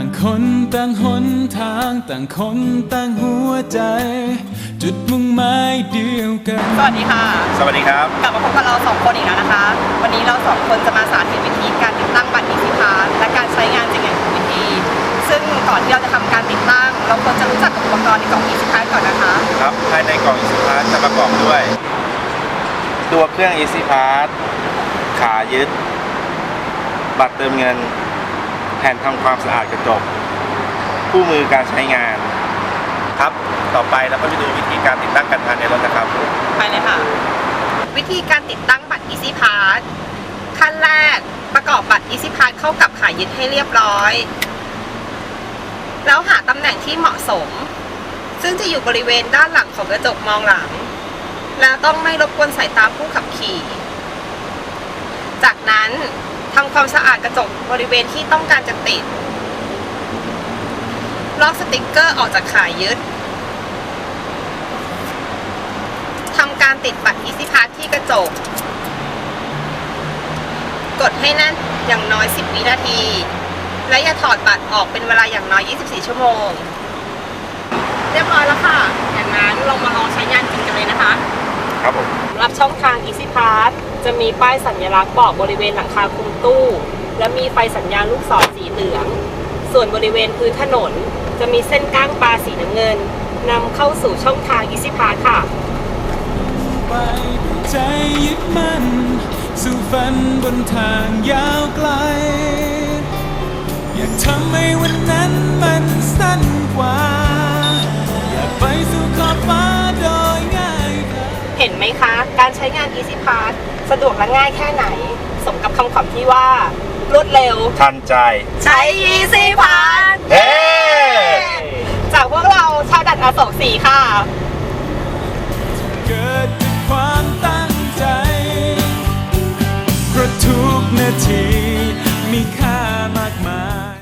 างคนต่างหนทางต่างคนต่างหัวใจ จุดมุ่งหมายเดียวกันสวัสดีค่ะ สวัสดีครับ กลับมาพบกับเราสองคนอีกแล้วนะคะ วันนี้เราสองคนจะมาสาธิตวิธีการติดตั้งบัตร Easy Pass และการใช้งานจริงอย่างถูกวิธี ซึ่งก่อนที่เราจะทำการติดตั้ง เราควรจะรู้จักกับอุปกรณ์ในกล่อง Easy Pass ก่อนนะคะ ครับภายในกล่อง Easy Pass จะประกอบด้วย ตัวเครื่อง Easy Pass ขายึด บัตรเติมเงิน แผ่นทำความสะอาดกระจก คู่มือการใช้งาน ครับ ต่อไปเราก็ไปดูวิธีการติดตั้งกันภายในรถนะครับ ไปเลยค่ะ วิธีการติดตั้งบัตร Easy Pass ขั้นแรกประกอบบัตร Easy Pass เข้ากับขายึดให้เรียบร้อย แล้วหาตำแหน่งที่เหมาะสม ซึ่งจะอยู่บริเวณด้านหลังของกระจกมองหลัง แล้วต้องไม่รบกวนสายตาผู้ขับขี่ จากนั้น ทำความสะอาดกระจกบริเวณที่ต้องการจะติด ลอกสติกเกอร์ออกจากขายึดทำการติดบัตร Easy Pass ที่กระจก กดให้แน่นอย่างน้อย 10 วินาที และอย่าถอดบัตรออกเป็นเวลาอย่างน้อย 24 ชั่วโมง เรียบร้อยแล้วค่ะ อย่างนั้นลองมาลองใช้งานจริงกันเลยนะคะ ครับผมรับช่องทาง Easy Pass จะมีป้ายสัญลักษณ์บอกบริเวณหลังคาคุมตู้ และมีไฟสัญญาณลูกศรสีเหลือง ส่วนบริเวณพื้นถนน จะมีเส้นก้างปลาสีน้ำเงินนำเข้าสู่ช่องทาง Easy Pass ค่ะไปด้วยใจยึดมั่นสู่ฝันบนทางยาวไกล อยากทำให้วันนั้นมันสั้นกว่า อยากไปสู่ขอบฟ้าโดยง่ายดายเห็นไหมคะ การใช้งาน Easy Pass สะดวกและง่ายแค่ไหน สมกับคำขวัญที่ว่ารวดเร็ว ทันใจ ใช้ Easy Pass เฮ้จากพวกเราชาวดัดอโศกสีค่ะ เกิดจากความตั้งใจเพราะทุกนาที